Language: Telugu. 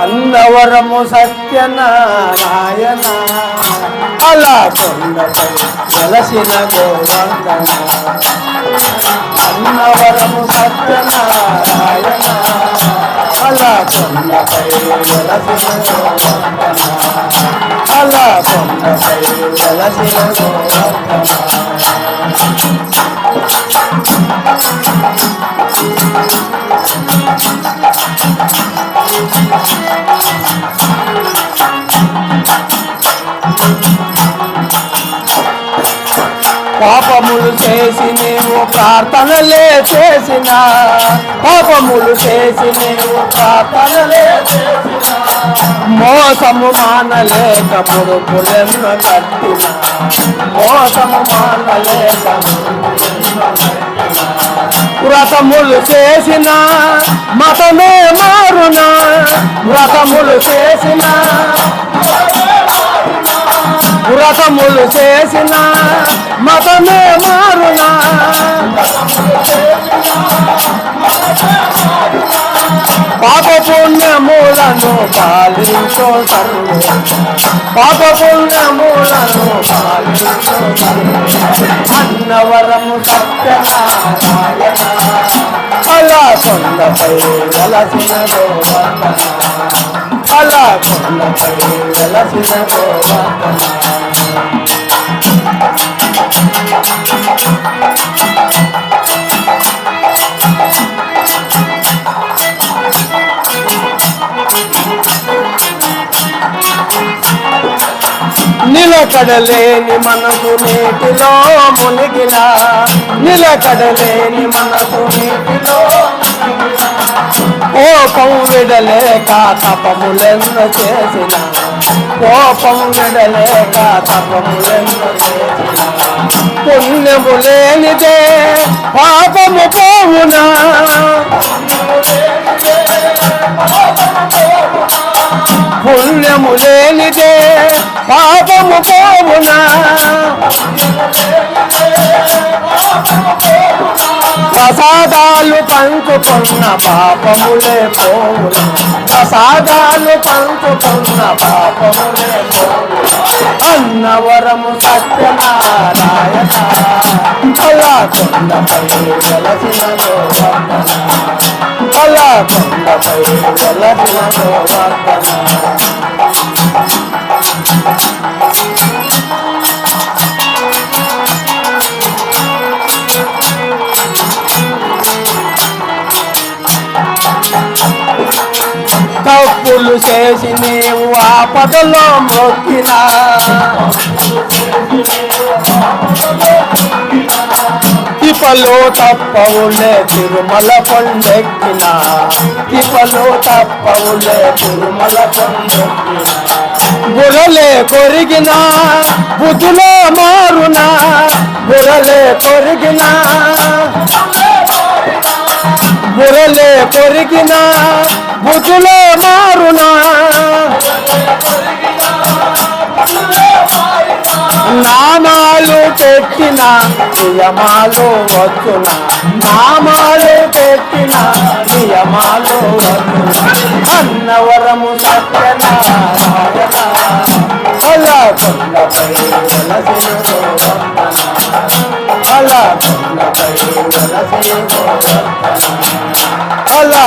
అన్నవరము సత్యనారాయణ. అలా కొండపై వెలసిన గోవర్ధన. అన్నవరము సత్యనారాయణ. అలా కొండపై వెలసిన గోవర్ధన. అలా కొండపై వెలసిన గోవర్ధన. పాపములు చేసి నీవు ప్రార్థనలే చేసిన. పాపములు చేసి నీవు ప్రార్థనలే మోసము మానలేక పురుగులెన్నో కట్టిన. మోసము మానలేక వ్రతములు చేసిన మతమే మారునా. వ్రతములు చేసిన వ్రతములు చేసిన మతమే మారునా పాప పుణ్యములను పాలించో సర్వ. పాప పుణ్యములను పాలించో అన్నవరము సత్యనారాయణ. అలా కొండపై వెలసిన గోవర్ధన. అలా కొండపై వెలసిన గోవర్ధన. నిలకడలేని మనసు నీటిలో మునిగిలా. నిలకడలేని మనసు నీటిలో కోపం విడలేక తపములెన్న చేసిన. కోపం విడలేక తపములెన్న చేసిన. పుణ్యము లేనిదే పాపము పోవునా. పుణ్యము లేనిదే పాప ప్రసాదాలు పంచుకున్న పాపములే పోవును ప్రసాదాలు పంచుకున్న పాపములే పోవును అన్నవరము సత్యనారాయణ. అలా కొండపై వెలసిన గోవర్ధన అలా కొండపై వెలసిన గోవర్ధన తప్పులు చేసి నీవు ఆపదలో మొక్కినా. తిపలో తప్పవులే తిరుమల కొండెక్కిన. తిపలో తప్పవులే తిరుమల కొండెక్కిన. బురలే కొరిగిన బుధులో మారునా. బురలే కొరిగిన. బురలే కొరిగిన బుధులో నియమాలు వచ్చున? నామాలు పెట్టిన నియమాలు వచ్చున? అన్నవరము సత్యనారాయణ. అలా కొండపై వెలసిన గోవర్ధన అలా కొండపై వెలసిన గోవర్ధన అలా